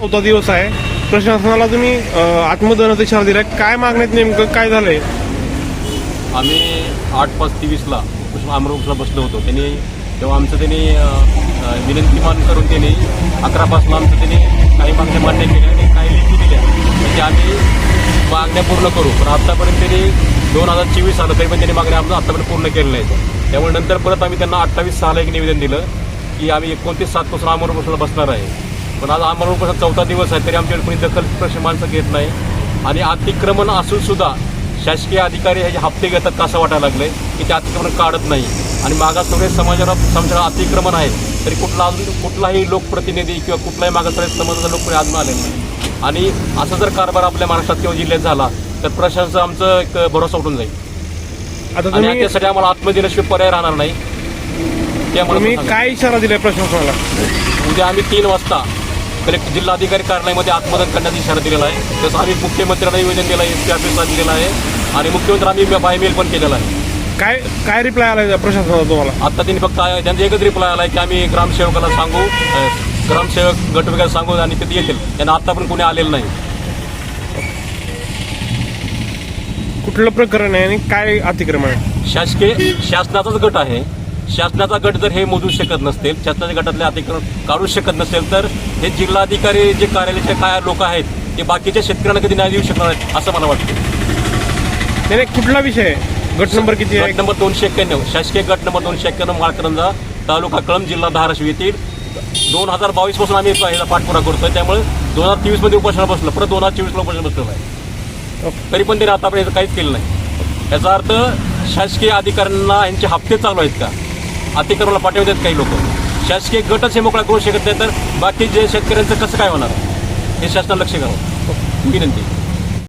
चौथा दिवस आहे. प्रशासनाला तुम्ही अं, आत्मदहनाचा इशारा दिला काय मागण्यात नेमकं काय झालंय? आम्ही आठ पाच तेवीसला अमरावतीला बसलो होतो. त्यांनी तेव्हा आमचं त्यांनी विनंती मान करून त्यांनी अकरापासून आमचं त्यांनी काही मागण्या मान्य केल्या आणि काही लेखी दिल्या. म्हणजे आम्ही मागण्या पूर्ण करू. पण आतापर्यंत त्यांनी दोन हजार चोवीस आलं तरी पण त्यांनी मागण्या आमचं आतापर्यंत पूर्ण केलेल्या आहेत त्यामुळे नंतर परत आम्ही त्यांना अठ्ठावीस सहाला एक निवेदन दिलं की आम्ही एकोणतीस सातपासून अमरावतीला बसणार आहे. पण आज अमरावतीचा चौथा दिवस आहे तरी आमच्याकडे कोणी दखल प्रश्न माणसं घेत नाही. आणि अतिक्रमण असून सुद्धा शासकीय अधिकारी ह्याचे हप्ते घेतात कसं वाटायला लागले की ते अतिक्रमण काढत नाही. आणि मागासवर्गीय समाजाला समाजाला अतिक्रमण आहे तरी कुठला अजून कुठलाही लोकप्रतिनिधी किंवा कुठलाही मागासवर्गीय समाजाचा लोकप्रतिनिधी अजून आलेला नाही. आणि असा जर कारभार आपल्या महाराष्ट्रात किंवा जिल्ह्यात झाला तर प्रशासनाचं आमचं एक भरोसा उठून जाईल. आता आणि त्यासाठी आम्हाला आत्मदिनाशिवाय पर्याय राहणार नाही. त्यामुळे. काय इशारा दिलाय प्रशासनाला? उद्या आम्ही तीन वाजता कलेक्टर जिल्हाधिकारी कार्यालयामध्ये आत्मदन करण्याचा इशारा दिलेला आहे. तसं आम्ही मुख्यमंत्र्यांना निवेदन दिलं आहे एस पी ऑफिसला दिलेलं आहे आणि मुख्यमंत्री आम्ही बाय मेल पण केलेला आहे. काय काय रिप्लाय आलाय प्रशासनाला तुम्हाला? आता त्यांनी फक्त त्यांचा एकच रिप्लाय आला की आम्ही ग्रामसेवकाला सांगू ग्रामसेवक गट वगैरे सांगू आणि तिथे येतील. त्यांना आता पण कोणी आलेलं नाही. कुठलं प्रकरण आहे आणि काय अतिक्रमण आहे? शासकीय शासनाचाच गट आहे. शासनाचा गट जर हे मोजू शकत नसतील शासनाच्या गटातले अतिक्रमण काढू शकत नसेल तर हे जिल्हाधिकारी जे कार्यालयाचे काय लोक आहेत ते बाकीच्या शेतकऱ्यांना कधी नाही देऊ शकणार आहेत असं मला वाटतं. नाही नाही, कुठला विषय? गट नंबर किती गट नंबर दोनशे एक्क्याण्णव. शासकीय गट नंबर दोनशे एक्क्याण्णव माळकरंजा तालुका कळंब जिल्हा धाराशिव येथील. दोन हजार बावीसपासून आम्ही याचा पाठपुरा करतोय. त्यामुळे दोन हजार तेवीसमध्ये उपोषण बसलं. परत दोन हजार चोवीसला उपोषण बसलेलं आहे तरी पण त्यांनी आतापर्यंत काहीच केलं नाही. याचा अर्थ शासकीय अधिकाऱ्यांना यांचे हप्ते चालू आहेत का? अतिक्रमणाला पाठवत आहेत काही लोक. शासकीय गटच हे मोकळा करू शकत नाही तर बाकी जे शेतकऱ्यांचं कसं काय होणार? हे शासनाला लक्ष घालावं विनंती.